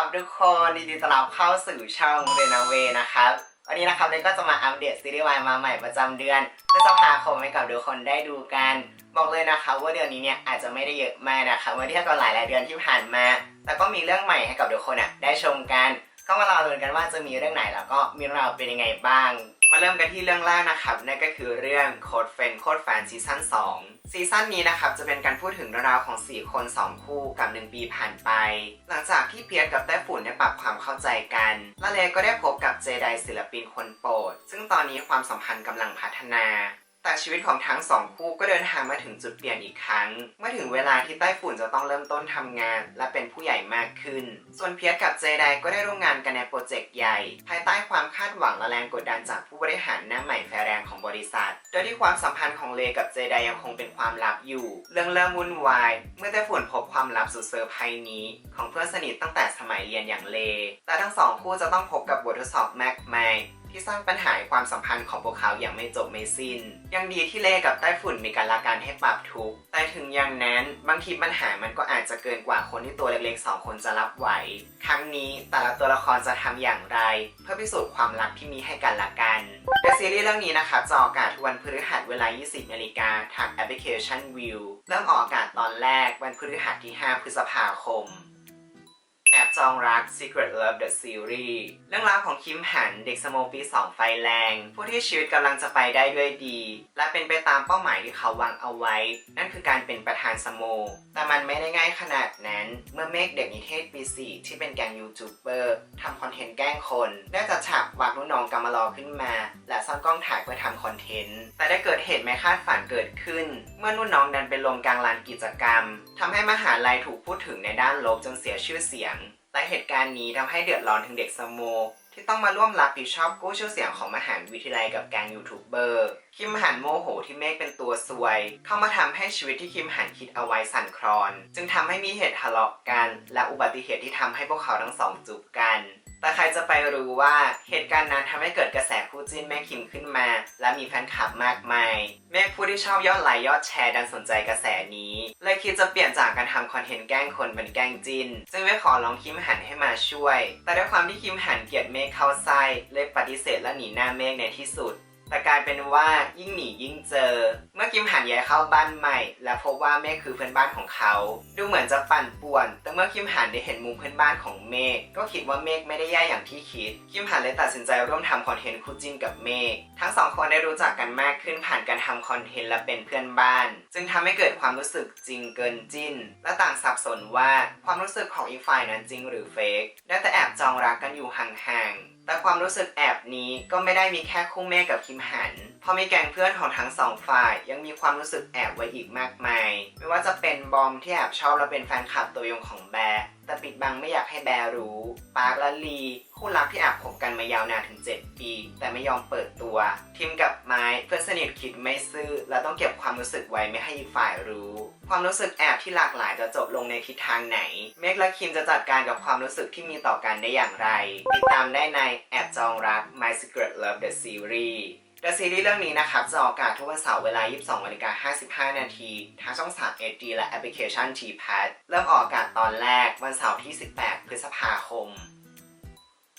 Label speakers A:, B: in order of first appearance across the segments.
A: ครับทุกคนดีต้อนรับเข้าสู่ช่องเรนเวนะครับวันนี้นะครับเรนก็จะมาอัปเดตซีรีส์วายมาใหม่ประจำเดือนพฤษภาคมให้กับทุกคนได้ดูกัน บอกเลยนะครับว่าเดือนนี้เนี่ยอาจจะไม่ได้เยอะมากนะครับเมื่อเทียบกับหลายหลายเดือนที่ผ่านมา แต่ก็มีเรื่องใหม่ให้กับทุกคนอะได้ชมกัน ก็มารอลุ้นกันว่าจะมีเรื่องไหนแล้วก็มีเรื่องราวเป็นยังไงบ้าง มาเริ่มกันที่เรื่องแรกนะครับนั่นก็คือเรื่องโคดเฟนโคดแฟนซีซั่น2ซีซั่นนี้นะครับจะเป็นการพูดถึงเรื่องราวของ 4 คน 2 คู่กับ 1 ปีผ่านไป หลังจากที่เพียรกับแต้ฝุ่นได้ปรับความเข้าใจกันลาเลก็ได้พบกับเจไดศิลปินคนโปรด ซึ่งตอนนี้ความสัมพันธ์กำลังพัฒนา แต่ชีวิตของทั้งสองคู่ก็เดินทางมาถึงจุดเปลี่ยนอีกครั้ง เมื่อถึงเวลาที่ไต้ฝุ่นจะต้องเริ่มต้นทำงาน และเป็นผู้ใหญ่มากขึ้น ส่วนเพียรกับเจไดก็ได้ร่วมงานกันในโปรเจกต์ใหญ่ ภายใต้ความคาดหวังและแรงกดดันจากผู้บริหารหน้าใหม่ไฟแรงของบริษัท โดยที่ความสัมพันธ์ของเลกับเจไดยังคงเป็นความลับอยู่ เรื่องเริ่มวุ่นวาย เมื่อไต้ฝุ่นพบความลับสุดเซอร์ไพรส์นี้ ของเพื่อนสนิทตั้งแต่สมัยเรียนอย่างเล และทั้งสองคู่จะต้องพบกับบททดสอบแมกไมที่สร้างปัญหาความสัมพันธ์ของพวกเขาอย่างไม่จบไม่สิ้น ยังดีที่เล่กับไต้ฝุ่นมีการละการให้ปรับทุก แต่ถึงอย่างนั้น บางทีปัญหามันก็อาจจะเกินกว่าคนที่ตัวเล็กๆสองคนจะรับไหว ครั้งนี้แต่ละตัวละครจะทำอย่างไร เพื่อพิสูจน์ความรักที่มีให้กันละกันโดยซีรีส์เรื่องนี้นะครับจะออกอากาศทุกวันพฤหัสเวลา 20นาฬิกาทางแอปพลิเคชัน View เริ่มออกอากาศตอนแรกวันพฤหัสที่ 5 พฤษภาคม แอบจองรัก Secret Love the Series เรื่องราวของคิมหันเด็กสโมปี 2 ไฟแรง ผู้ที่ชีวิตกำลังจะไปได้ด้วยดี และเป็นไปตามเป้าหมายที่เขาวางเอาไว้ นั่นคือการเป็นประธานสโม แต่มันไม่ได้ง่ายขนาดนั้น เมื่อเมฆเด็กนิเทศปี 4 ที่เป็นแกงยูทูบเบอร์ทำคอนเทนต์แกล้งคน ได้จัดฉากวางรุ่นน้องกำมารอขึ้นมา และซ่อนกล้องถ่ายเพื่อทำคอนเทนต์ แต่ได้เกิดเหตุไม่คาดฝันเกิดขึ้น เมื่อรุ่นน้องดันไปลงกลางลานกิจกรรมทำให้มหาลัยถูกพูดถึงในด้านลบจนเสียชื่อเสียง และเหตุการณ์นี้ทำให้เดือดร้อนถึงเด็กสโม ที่ต้องมาร่วมรับผิดชอบกู้ชื่อเสียงของมหาวิทยาลัยกับแกงยูทูบเบอร์คิมหันโมโหที่เมฆเป็นตัวซวย เข้ามาทำให้ชีวิตที่คิมหันคิดเอาไว้สั่นคลอน จึงทำให้มีเหตุทะเลาะกัน และอุบัติเหตุที่ทำให้พวกเขาทั้งสองจูบกัน แต่ใครจะไปรู้ว่าเหตุการณ์นั้นทำให้เกิดกระแสคู่จิ้นแม่คิมขึ้นมา และมีแฟนคลับมากมาย แม่ผู้ที่ชอบยอดไลค์ยอดแชร์ดันสนใจกระแสนี้เลยคิดจะเปลี่ยนจากการทำคอนเทนต์แกล้งคนเป็นแกล้งจินซึ่งไม่ขอร้องคิมหันให้มาช่วย แต่ด้วยความที่คิมหันเกลียดเมฆเข้าไส้เลยปฏิเสธและหนีหน้าเมฆในที่สุด แต่กลายเป็นว่ายิ่งหนียิ่งเจอ เมื่อกิมหันย้ายเข้าบ้านใหม่ และพบว่าเมฆคือเพื่อนบ้านของเขา ดูเหมือนจะปั่นป่วน แต่เมื่อคิมหันได้เห็นมุมเพื่อนบ้านของเมฆก็คิดว่าเมฆไม่ได้แย่อย่างที่คิดคิมหันเลยตัดสินใจร่วมทำคอนเทนต์คู่จิ้นกับเมฆทั้งสองคนได้รู้จักกันมากขึ้นผ่านการทำคอนเทนต์และเป็นเพื่อนบ้าน จึงทำให้เกิดความรู้สึกจริงเกินจิ้น และต่างสับสนว่าความรู้สึกของอีกฝ่ายนั้นจริงหรือเฟกได้แต่แอบจองรักกันอยู่ห่างๆ แต่ความรู้สึกแอบนี้ก็ไม่ได้มีแค่คู่เมฆกับคิมหัน เพราะมีแก๊งเพื่อนของทั้งสองฝ่าย ยังมีความรู้สึกแอบไว้อีกมากมาย ไม่ว่าจะเป็นบอมที่แอบชอบและเป็นแฟนคลับตัวยงของแบร์ บังไม่อยากให้แบร์รู้ ปาร์คและลี คู่รักที่แอบคบกันมายาวนานถึง 7 ปี แต่ไม่ยอมเปิดตัว ทิมกับไม้เพื่อนสนิทคิดไม่ซื่อและต้องเก็บความรู้สึกไว้ไม่ให้อีกฝ่ายรู้ ความรู้สึกแอบที่หลากหลายจะจบลงในทิศทางไหน เมกและคิมจะจัดการกับความรู้สึกที่มีต่อกันได้อย่างไร ติดตามได้ในแอบจองรัก My Secret Love the Series โดยซีรีส์เรื่องนี้นะครับจะออกอากาศทุกวันเสาร์เวลา 22นาฬิกา55 นาทีทางช่อง 3 HD และแอปพลิเคชัน t p a d เริ่มออกอากาศตอนแรกวันเสาร์ที่ 18 พฤษภาคม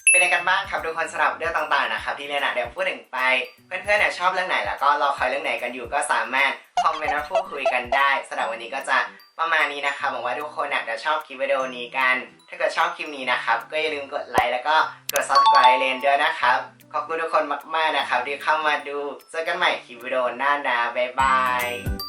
A: เป็นไงกันบ้างครับทุกคนสำหรับเรื่องต่างๆนะครับที่เรนน่ะเดี๋ยวพูดถึงไป เพื่อนๆเนี่ยชอบเรื่องไหนแล้วก็รอคอยเรื่องไหนกันอยู่ก็สามารถ อมเมนต์มาพูดคุยกันได้สำหรับวันนี้ก็จะประมาณนี้นะคะบหวังว่าทุกคนอาจจะชอบคลิปวิดีโอนี้กัน ถ้าเกิดชอบคลิปนี้นะครับ ก็อย่าลืมกดไลค์แล้วก็กด subscribe เลนด้วยนะครับ ขอบคุณทุกคนมากๆนะครับที่เข้ามาดู เจอกันใหม่คลิปวิดีโอหน้านะบ๊ายบาย